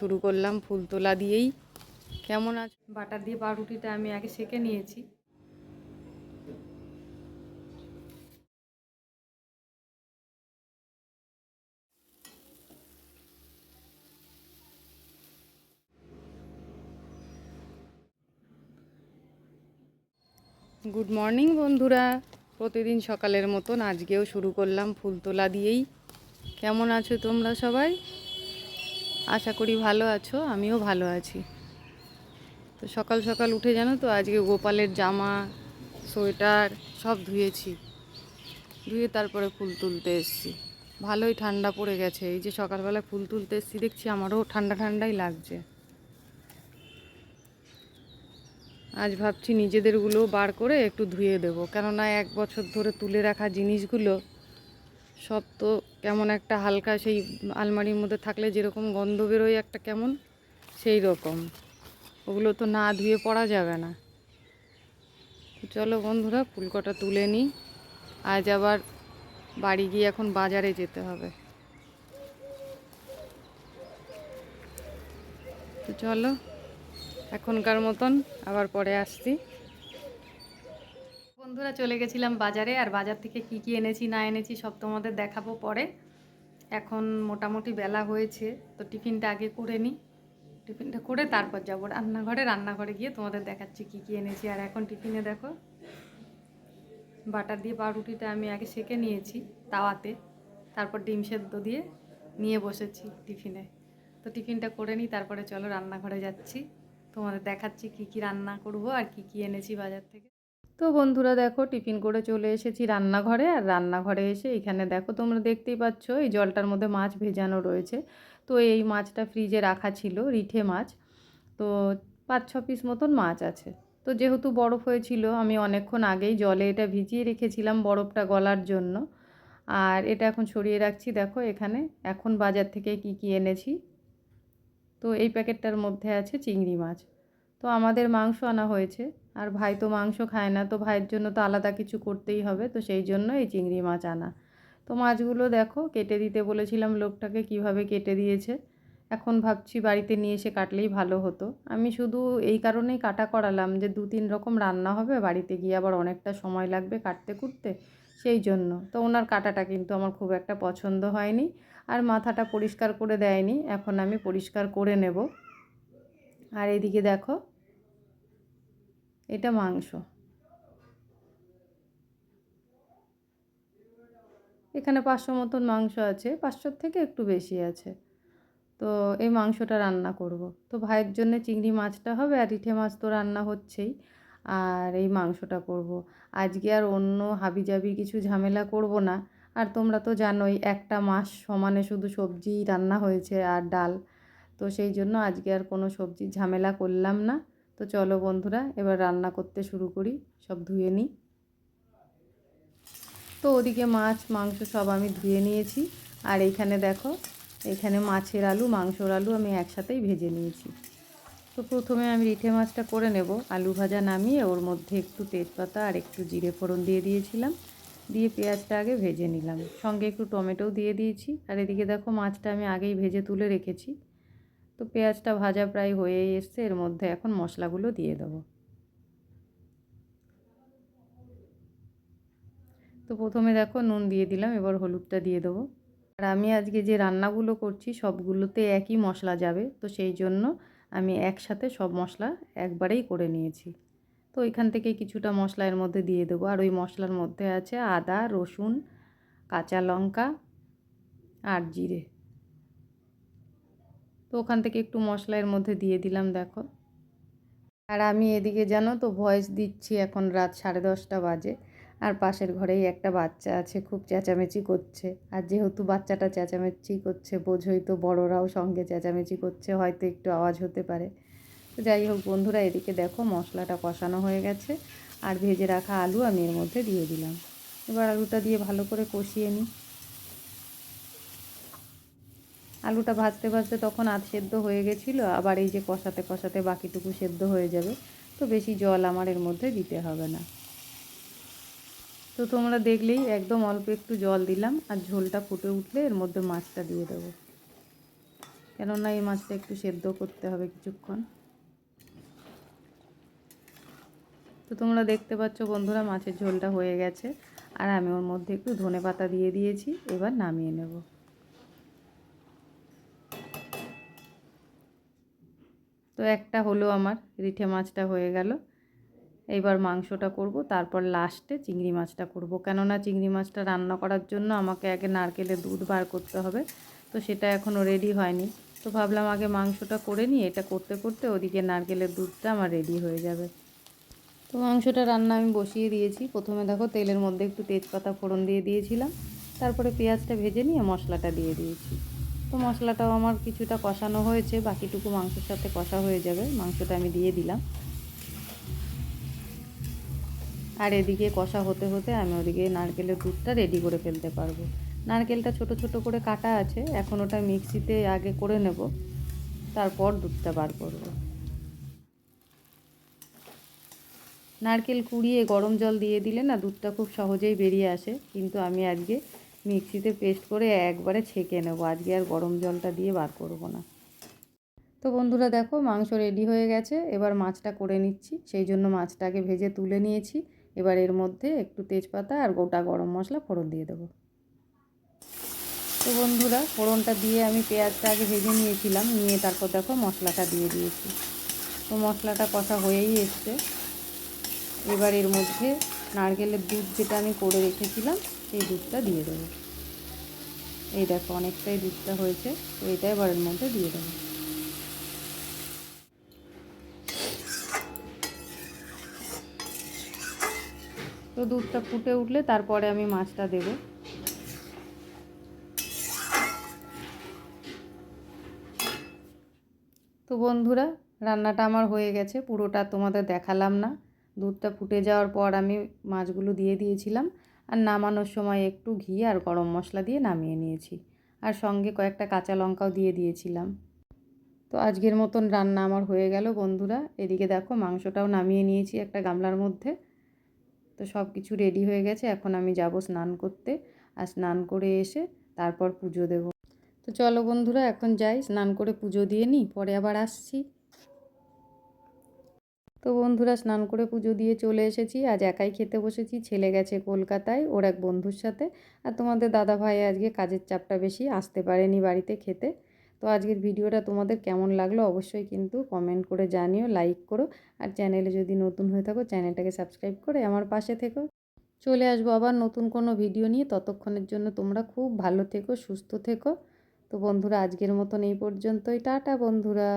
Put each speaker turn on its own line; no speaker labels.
শুরু করলাম ফুল তোলা দিয়েই। কেমন আছে? বাটার দিয়ে পাউরুটিটা আমি আগে সেকে নিয়েছি। গুড মর্নিং বন্ধুরা। প্রতিদিন সকালের মতন আজকেও শুরু করলাম ফুল তোলা দিয়েই। কেমন আছো তোমরা সবাই? আশা করি ভালো আছো, আমিও ভালো আছি। তো সকাল সকাল উঠে জানো তো, আজকে গোপালের জামা, সোয়েটার সব ধুয়েছি। ধুয়ে তারপরে ফুল তুলতে এসেছি। ভালোই ঠান্ডা পড়ে গেছে, এই যে সকালবেলা ফুল তুলতে এসেছি, দেখছি আমারও ঠান্ডা ঠান্ডাই লাগছে। আজ ভাবছি নিজেদেরগুলো বার করে একটু ধুয়ে দেবো, কেননা এক বছর ধরে তুলে রাখা জিনিসগুলো সব তো কেমন একটা হালকা সেই আলমারির মধ্যে থাকলে যেরকম গন্ধ বেরোয় একটা কেমন, সেই রকম। ওগুলো তো না ধুয়ে পড়া যাবে না। চলো বন্ধুরা, ফুলকটা তুলে নিই। আজ আবার বাড়ি গিয়ে এখন বাজারে যেতে হবে। তো চলো, এখনকার মতন আবার পরে আসছি। বন্ধুরা চলে গেছিলাম বাজারে, আর বাজার থেকে কি কি এনেছি না এনেছি সব তোমাদের দেখাবো পরে। এখন মোটামুটি বেলা হয়েছে, তো টিফিনটা আগে করে নিই। টিফিনটা করে তারপর যাব রান্নাঘরে। রান্নাঘরে গিয়ে তোমাদের দেখাচ্ছি কি কি এনেছি। আর এখন টিফিনে দেখো, বাটার দিয়ে পাউরুটিটা আমি আগে সেকে নিয়েছি তাওয়াতে। তারপর ডিম সেদ্ধ দিয়ে নিয়ে বসেছি টিফিনে। তো টিফিনটা করে নিই, তারপরে চলো রান্নাঘরে যাচ্ছি। তোমাদের দেখাচ্ছি কি কি রান্না করব আর কি কি এনেছি বাজার থেকে। তো বন্ধুরা দেখো, টিফিন করে চলে এসেছি রান্নাঘরে। আর রান্নাঘরে এসে এখানে দেখো, তোমরা দেখতেই পাচ্ছ, এই জলটার মধ্যে মাছ ভেজানো রয়েছে। তো এই মাছটা ফ্রিজে রাখা ছিল, রিঠে মাছ। তো পাঁচ, ছ পিস মতন মাছ আছে। তো যেহেতু বরফ হয়েছিল, আমি অনেকক্ষণ আগেই জলে এটা ভিজিয়ে রেখেছিলাম বরফটা গলার জন্য। আর এটা এখন সরিয়ে রাখছি, দেখো এখানে। এখন বাজার থেকে কি কি এনেছি? তো এই প্যাকেটটার মধ্যে আছে চিংড়ি মাছ। তো আমাদের মাংস আনা হয়েছে। আর ভাই তো মাংস খায় না, তো ভাইয়ের জন্য তো আলাদা কিছু করতেই হবে, তো সেই জন্য এই চিংড়ি মাছ আনা। তো মাছগুলো দেখো, কেটে দিতে বলেছিলাম লোকটাকে কীভাবে কেটে দিয়েছে। এখন ভাবছি বাড়িতে নিয়ে এসে কাটলেই ভালো হতো। আমি শুধু এই কারণেই কাটা করালাম যে দু তিন রকম রান্না হবে, বাড়িতে গিয়ে আবার অনেকটা সময় লাগবে কাটতে কুটতে, সেই জন্য। তো ওনার কাটাটা কিন্তু আমার খুব একটা পছন্দ হয়নি আর মাথাটা পরিষ্কার করে দেয়নি, এখন আমি পরিষ্কার করে নেব। আর এদিকে দেখো এটা মাংস। এখানে পাঁচশো মতন মাংস আছে, পাঁচশোর থেকে একটু বেশি আছে। তো এই মাংসটা রান্না করব। তো ভাইয়ের জন্য চিংড়ি মাছটা হবে আর ইঠে মাছ তো রান্না হচ্ছেই। আর এই মাংসটা করব। আজকে আর অন্য হাবিজাবি কিছু ঝামেলা করব না। আর তোমরা তো জানোই, একটা মাস সমানে শুধু সবজি রান্না হয়েছে আর ডাল। তো সেই জন্য আজকে আর কোনো সবজির ঝামেলা করলাম না। তো চলো বন্ধুরা, এবার রান্না করতে শুরু করি। সব ধুয়ে নিই। তো ওদিকে মাছ, মাংস সব আমি ধুয়ে নিয়েছি। আর এইখানে দেখো, এখানে মাছের আলু, মাংসর আলু আমি একসাথেই ভেজে নিয়েছি। তো প্রথমে আমি রিঠে মাছটা করে নেব। আলু ভাজা নামিয়ে ওর মধ্যে একটু তেজপাতা আর একটু জিরে ফোড়ন দিয়ে দিয়েছিলাম। দিয়ে পেঁয়াজটা আগে ভেজে নিলাম। সঙ্গে একটু টমেটোও দিয়ে দিয়েছি। আর এদিকে দেখো, মাছটা আমি আগেই ভেজে তুলে রেখেছি। তো পেঁয়াজটা ভাজা প্রায় হয়েই এসছে, এর মধ্যে এখন মশলাগুলো দিয়ে দেবো। তো প্রথমে দেখো নুন দিয়ে দিলাম, এবার হলুদটা দিয়ে দেবো। আর আমি আজকে যে রান্নাগুলো করছি, সবগুলোতে একই মশলা যাবে, তো সেই জন্য আমি একসাথে সব মশলা একবারেই করে নিয়েছি। তো ওইখান থেকে কিছুটা মশলা এর মধ্যে দিয়ে দেবো। আর ওই মশলার মধ্যে আছে আদা, রসুন, কাঁচা লঙ্কা আর জিরে। ওখান থেকে একটু মশলা এর মধ্যে দিয়ে দিলাম, দেখো। আর আমি এদিকে জানো তো ভয়েস দিচ্ছি এখন রাত সাড়ে দশটা বাজে, আর পাশের ঘরেই একটা বাচ্চা আছে, খুব চেঁচামেচি করছে। আর যেহেতু বাচ্চাটা চেঁচামেচি করছে, বোঝোই তো বড়রাও সঙ্গে চেঁচামেচি করছে, হয়তো একটু আওয়াজ হতে পারে। তো যাই হোক বন্ধুরা, এদিকে দেখো মশলাটা কষানো হয়ে গেছে, আর ভেজে রাখা আলু আমি এর মধ্যে দিয়ে দিলাম। এবার আলুটা দিয়ে ভালো করে কষিয়ে নিই। আলুটা ভাজতে ভাজতে তখন আধ সেদ্ধ হয়ে গেছিল, আবার এই যে কষাতে কষাতে বাকিটুকু সেদ্ধ হয়ে যাবে। তো বেশি জল আমার এর মধ্যে দিতে হবে না। তো তোমরা দেখলেই একদম অল্প একটু জল দিলাম, আর ঝোলটা ফুটে উঠলে এর মধ্যে মাছটা দিয়ে দেবো। কেননা এই মাছটা একটু সেদ্ধ করতে হবে কিছুক্ষণ। তো তোমরা দেখতে পাচ্ছ বন্ধুরা মাছের ঝোলটা হয়ে গেছে, আর আমি ওর মধ্যে একটু ধনে পাতা দিয়ে দিয়েছি, এবার নামিয়ে নেব। একটা হলো আমার, রিঠে মাছটা হয়ে গেল। এইবার মাংসটা করব, তারপর লাস্টে চিংড়ি মাছটা করব। কেননা চিংড়ি মাছটা রান্না করার জন্য আমাকে আগে নারকেলের দুধ বার করতে হবে, তো সেটা এখনও রেডি হয়নি। তো ভাবলাম আগে মাংসটা করে নিই, এটা করতে করতে ওদিকে নারকেলের দুধটা আমার রেডি হয়ে যাবে। তো মাংসটা রান্না আমি বসিয়ে দিয়েছি। প্রথমে দেখো তেলের মধ্যে একটু তেজপাতা ফোড়ন দিয়ে দিয়েছিলাম, তারপরে পেঁয়াজটা ভেজে নিয়ে মশলাটা দিয়ে দিয়েছি। তো মশলাটাও আমার কিছুটা কষানো হয়েছে, বাকিটুকু মাংসের সাথে কষা হয়ে যাবে। মাংসটা আমি দিয়ে দিলাম। আর এদিকে কষা হতে হতে আমি ওদিকে নারকেলের দুধটা রেডি করে ফেলতে পারব। নারকেলটা ছোট ছোট করে কাটা আছে, এখন ওটা মিক্সিতে আগে করে নেব, তারপর দুধটা বার করব। নারকেল কুড়িয়ে গরম জল দিয়ে দিলে না দুধটা খুব সহজেই বেরিয়ে আসে, কিন্তু আমি আজকে মিক্সিতে পেস্ট করে একবারে ছেঁকে নেব। আজকে আর গরম জলটা দিয়ে বার করব না। তো বন্ধুরা দেখো, মাংস রেডি হয়ে গেছে। এবার মাছটা করে নিচ্ছি। সেই জন্য মাছটাকে ভেজে তুলে নিয়েছি। এবার এর মধ্যে একটু তেজপাতা আর গোটা গরম মশলা ফোড়ন দিয়ে দেবো। তো বন্ধুরা, ফোড়নটা দিয়ে আমি পেঁয়াজটা আগে ভেজে নিয়েছিলাম। নিয়ে তারপর দেখো মশলাটা দিয়ে দিয়েছি। তো মশলাটা কষা হয়েই এসছে। এবার এর মধ্যে নারকেলের দুধ যেটা আমি করে রেখেছিলাম সেই দুধটা দিয়ে দেবো। এই দেখো, অনেকটাই দুধটা হয়েছে তো এটা এবার মধ্যে দিয়ে দেবো। তো দুধটা ফুটে উঠলে তারপরে আমি মাছটা দেবো। তো বন্ধুরা, রান্নাটা আমার হয়ে গেছে, পুরোটা তোমাদের দেখালাম না। দুধটা ফুটে যাওয়ার পর আমি মাছগুলো দিয়ে দিয়েছিলাম। আর নামানোর সময় একটু ঘি আর গরম মশলা দিয়ে নামিয়ে নিয়েছি। আর সঙ্গে কয়েকটা কাঁচা লঙ্কাও দিয়ে দিয়েছিলাম। তো আজকের মতন রান্না আমার হয়ে গেল বন্ধুরা। এদিকে দেখো মাংসটাও নামিয়ে নিয়েছি একটা গামলার মধ্যে। তো সব কিছু রেডি হয়ে গেছে। এখন আমি যাব স্নান করতে। আর স্নান করে এসে তারপর পুজো দেব। তো চলো বন্ধুরা, এখন যাই। স্নান করে পুজো দিয়ে নিই, পরে আবার আসছি। তো বন্ধুরা স্নান করে পুজো দিয়ে চলে এসেছি। আজ একাই খেতে বসেছি, ছেলে গেছে কলকাতায়, ওর এক বন্ধুর সাথে। আর তোমাদের দাদা ভাই আজকে কাজের চাপটা বেশি, আসতে পারেনি বাড়িতে খেতে। তো আজকের ভিডিওটা তোমাদের কেমন লাগল অবশ্যই কিন্তু কমেন্ট করে জানিও লাইক করো। আর চ্যানেলে যদি নতুন হয়ে থাকো চ্যানেলটাকে সাবস্ক্রাইব করে আমার পাশে থেকো। চলে আসব আবার নতুন কোনো ভিডিও নিয়ে। ততক্ষণের জন্য তোমরা খুব ভালো থেকো, সুস্থ থেকো। তো বন্ধুরা আজকের মতন এই পর্যন্তই। টাটা বন্ধুরা।